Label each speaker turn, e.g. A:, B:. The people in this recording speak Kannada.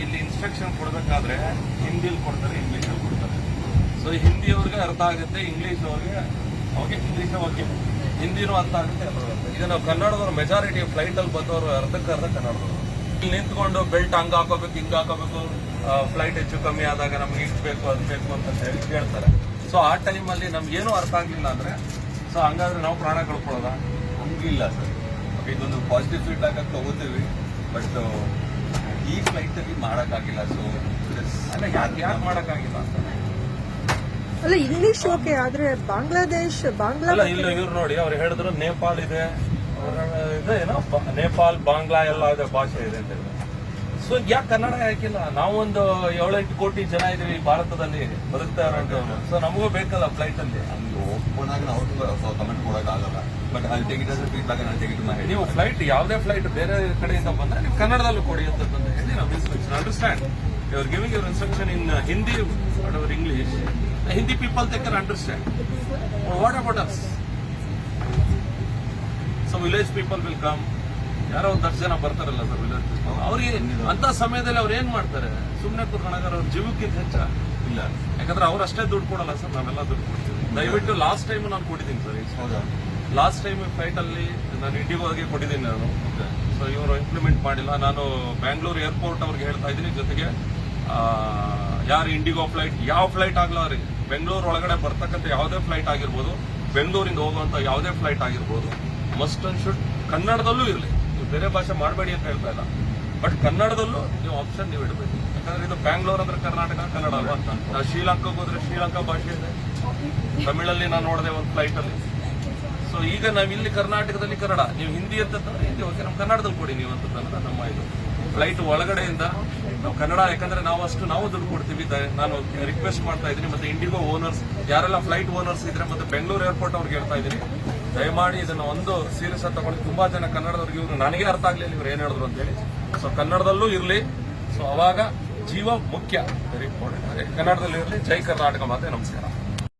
A: ಇಲ್ಲಿ ಇನ್ಸ್ಟ್ರಕ್ಷನ್ ಕೊಡಬೇಕಾದ್ರೆ ಹಿಂದಿಲಿ ಕೊಡ್ತಾರೆ ಇಂಗ್ಲೀಷಲ್ಲಿ ಕೊಡ್ತಾರೆ. ಸೊ ಹಿಂದಿಯವ್ರಿಗೆ ಅರ್ಥ ಆಗುತ್ತೆ ಇಂಗ್ಲೀಷ್ ಅವ್ರಿಗೆ ಓಕೆ ಇಂಗ್ಲೀಷ್ ಓಕೆ ಹಿಂದಿನೂ ಅರ್ಥ ಆಗುತ್ತೆ ಈಗ ನಾವು ಕನ್ನಡದವ್ರು ಮೆಜಾರಿಟಿ ಫ್ಲೈಟ್ ಅಲ್ಲಿ ಬಂದವರು ಅರ್ಧಕ್ಕೆ ಅರ್ಧ ಕನ್ನಡದವರು. ಇಲ್ಲಿ ನಿಂತ್ಕೊಂಡು ಬೆಲ್ಟ್ ಹಂಗ್ ಹಾಕೋಬೇಕು, ಹಿಂಗ್ ಹಾಕೋಬೇಕು ಫ್ಲೈಟ್ ಹೆಚ್ಚು ಕಮ್ಮಿ ಆದಾಗ ನಮ್ಗೆ ಇಷ್ಟು ಬೇಕು, ಅದು ಬೇಕು ಅಂತ ಹೇಳಿ ಕೇಳ್ತಾರೆ. ಸೊ ಆ ಟೈಮಲ್ಲಿ ನಮ್ಗೇನು ಅರ್ಥ ಆಗಿಲ್ಲ ಅಂದ್ರೆ ಸೊ ಹಂಗಾದ್ರೆ ನಾವು ಪ್ರಾಣ ಕಳ್ಕೊಳ್ಳೋದ?
B: ಹಂಗಿಲ್ಲ ಸರ್. ಇದೊಂದು ಪಾಸಿಟಿವ್ ಫೀಡ್ಬ್ಯಾಕ್ ಆಗಿ ತಗೋತೀವಿ ಬಟ್ ಈ ಫ್ಲೈಟ್ ಅಲ್ಲಿ ಮಾಡೋಕ್ಕಾಗಿಲ್ಲ ಸೊ
A: ಅಲ್ಲ ಯಾಕೆ ಯಾಕೆ ಮಾಡೋಕ್ಕಾಗಿಲ್ಲ? ಅಂತ
C: ಅಲ್ಲ ಇಂಗ್ಲಿಷ್ ಓಕೆ ಆದ್ರೆ ಬಾಂಗ್ಲಾದೇಶ್ ಬಾಂಗ್ಲಾ
A: ಅಲ್ಲ ಇಲ್ಲ ಇವ್ರು ನೋಡಿ ಅವ್ರು ಹೇಳಿದ್ರು ನೇಪಾಳ ಇದೆ. ಅವ್ರ ಇದೆ ಏನೋ ಬ- ನೇಪಾಲ್ ಬಾಂಗ್ಲಾ ಎಲ್ಲ ಇದೆ ಭಾಷೆ ಇದೆ ಅಂತ ಹೇಳಿದ್ರು. ಸೊ ಯಾಕೆ ಕನ್ನಡ ಯಾಕಿಲ್ಲ ನಾವೊಂದು ಏಳೆಂಟು ಕೋಟಿ ಜನ ಇದೀವಿ ಭಾರತದಲ್ಲಿ ಬದುಕ್ತಾ ಇರೋ ಸೊ ನಮಗೂ ಬೇಕಲ್ಲ ಫ್ಲೈಟ್ ಅಲ್ಲಿ.
B: ಹಂಗೆ ಓಪನ್ ಆಗಿ ನಾವು ಕಮೆಂಟ್ ಕೊಡೋಕ್ಕಾಗಲ್ಲ ಬಟ್ ಅಲ್ಲಿ ತೆಗಿದ ಫೀಡ್ಬ್ಯಾಕ್ ನಾನು ತೆಗಿದು ಮಾಡಿ
A: ನೀವು ಫ್ಲೈಟ್ ಯಾವುದೇ ಫ್ಲೈಟ್ ಬೇರೆ ಕಡೆಯಿಂದ ಬಂದ್ರೆ ನೀವು ಕನ್ನಡದಲ್ಲೂ ಕೊಡಿ ಅಂತ ಹೇಳಿ ನಾವು instruction understand are giving your instruction in Hindi or English Hindi people they can understand what about us so village people will come ಯಾರೋ ಒಂದು ದರ್ಶನ ಜನ ಬರ್ತಾರಲ್ಲ ಸರ್ ವಿಲೇಜ್ ಪೀಪಲ್ ಅವ್ರಿಗೆ ಅಂತ ಸಮಯದಲ್ಲಿ ಅವ್ರು ಏನ್ ಮಾಡ್ತಾರೆ? ಸುಮ್ಮನೆ ಕುರ್ಕೊಂಡಾಗ ಅವ್ರ ಜೀವಕ್ಕಿಂತ ಹೆಚ್ಚ.
B: ಇಲ್ಲ.
A: ಯಾಕಂದ್ರೆ ಅವ್ರು ಅಷ್ಟೇ ದುಡ್ಡು ಕೊಡಲ್ಲ ಸರ್ ನಾವೆಲ್ಲ ದುಡ್ಡು ಕೊಡ್ತೀವಿ. ದಯವಿಟ್ಟು ಲಾಸ್ಟ್ ಟೈಮ್ ನಾನು ಕೊಟ್ಟಿದ್ದೀನಿ ಸರ್
B: ಹೌದಾ?
A: ಲಾಸ್ಟ್ ಟೈಮ್ ಫ್ಲೈಟ್ ಅಲ್ಲಿ ನಾನು ಇಂಡಿಗೋಗೆ ಕೊಟ್ಟಿದ್ದೀನಿ ನಾನು. ಸೊ ಇವರು ಇಂಪ್ಲಿಮೆಂಟ್ ಮಾಡಿಲ್ಲ. ನಾನು ಬ್ಯಾಂಗ್ಳೂರ್ ಏರ್ಪೋರ್ಟ್ ಅವ್ರಿಗೆ ಹೇಳ್ತಾ ಇದ್ದೀನಿ ಜೊತೆಗೆ ಆ, ಯಾರು ಇಂಡಿಗೋ ಫ್ಲೈಟ್ ಯಾವ ಫ್ಲೈಟ್ ಆಗಲ್ಲ ರೀ? ಬೆಂಗಳೂರು ಒಳಗಡೆ ಬರ್ತಕ್ಕಂಥ ಯಾವುದೇ ಫ್ಲೈಟ್ ಆಗಿರ್ಬೋದು ಬೆಂಗಳೂರಿಂದ ಹೋಗುವಂಥ ಯಾವುದೇ ಫ್ಲೈಟ್ ಆಗಿರ್ಬೋದು ಮಸ್ಟ್ ಅಂಡ್ ಶುಡ್ ಕನ್ನಡದಲ್ಲೂ ಇರಲಿ. ನೀವು ಬೇರೆ ಭಾಷೆ ಮಾಡಬೇಡಿ ಅಂತ ಹೇಳ್ತಾ ಇಲ್ಲ. ಬಟ್ ಕನ್ನಡದಲ್ಲೂ ನೀವು ಆಪ್ಷನ್ ನೀವು ಇಡಬೇಕು. ಯಾಕಂದ್ರೆ ಇದು ಬ್ಯಾಂಗ್ಳೂರ್ ಅಂದ್ರೆ ಕರ್ನಾಟಕ ಕನ್ನಡ ಅಲ್ವಾ? ಅಂತ ಶ್ರೀಲಂಕಾಗೆ ಹೋದ್ರೆ ಶ್ರೀಲಂಕಾ ಭಾಷೆ ಇದೆ. ತಮಿಳಲ್ಲಿ ನಾನು ನೋಡಿದೆ ಒಂದು ಫ್ಲೈಟ್ ಅಲ್ಲಿ. ಸೊ ಈಗ ನಾವಿಲ್ಲಿ ಕರ್ನಾಟಕದಲ್ಲಿ ಕನ್ನಡ, ನೀವು ಹಿಂದಿ ಅಂತ ಹಿಂದಿ ಓಕೆ ನಮ್ಮ ಕನ್ನಡದಲ್ಲಿ ಕೊಡಿ ನೀವು ಅಂತ ನಮ್ಮ ಇದು. ಫ್ಲೈಟ್ ಒಳಗಡೆಯಿಂದ ನಾವು ಕನ್ನಡ, ಯಾಕಂದ್ರೆ ನಾವು ಅಷ್ಟು, ನಾವು ದುಡ್ಡು ಕೊಡ್ತೀವಿ. ನಾನು ರಿಕ್ವೆಸ್ಟ್ ಮಾಡ್ತಾ ಇದ್ದೀನಿ. ಮತ್ತೆ ಇಂಡಿಗೋ ಓನರ್ಸ್ ಯಾರೆಲ್ಲ ಫ್ಲೈಟ್ ಓನರ್ಸ್ ಇದ್ರೆ ಮತ್ತೆ ಬೆಂಗಳೂರು ಏರ್ಪೋರ್ಟ್ ಅವ್ರಿಗೆ ಹೇಳ್ತಾ ಇದ್ದೀನಿ. ದಯಮಾಡಿ ಇದನ್ನ ಒಂದು ಸೀರಿಯಸ್ ಆಗಿ ತಗೊಂಡು ತುಂಬಾ ಜನ ಕನ್ನಡದವ್ರಿಗೆ ಇವರು ನನಗೆ ಅರ್ಥ ಆಗ್ಲಿಲ್ಲ ಇವ್ರು ಏನ್ ಹೇಳಿದ್ರು ಅಂತ ಹೇಳಿ ಸೊ ಕನ್ನಡದಲ್ಲೂ ಇರಲಿ. ಸೊ ಅವಾಗ ಜೀವ ಮುಖ್ಯ. ವೆರಿ ಇಂಪಾರ್ಟೆಂಟ್ ಕನ್ನಡದಲ್ಲಿ ಇರಲಿ. ಜೈ ಕರ್ನಾಟಕ ಮಾತೆ. ನಮಸ್ಕಾರ.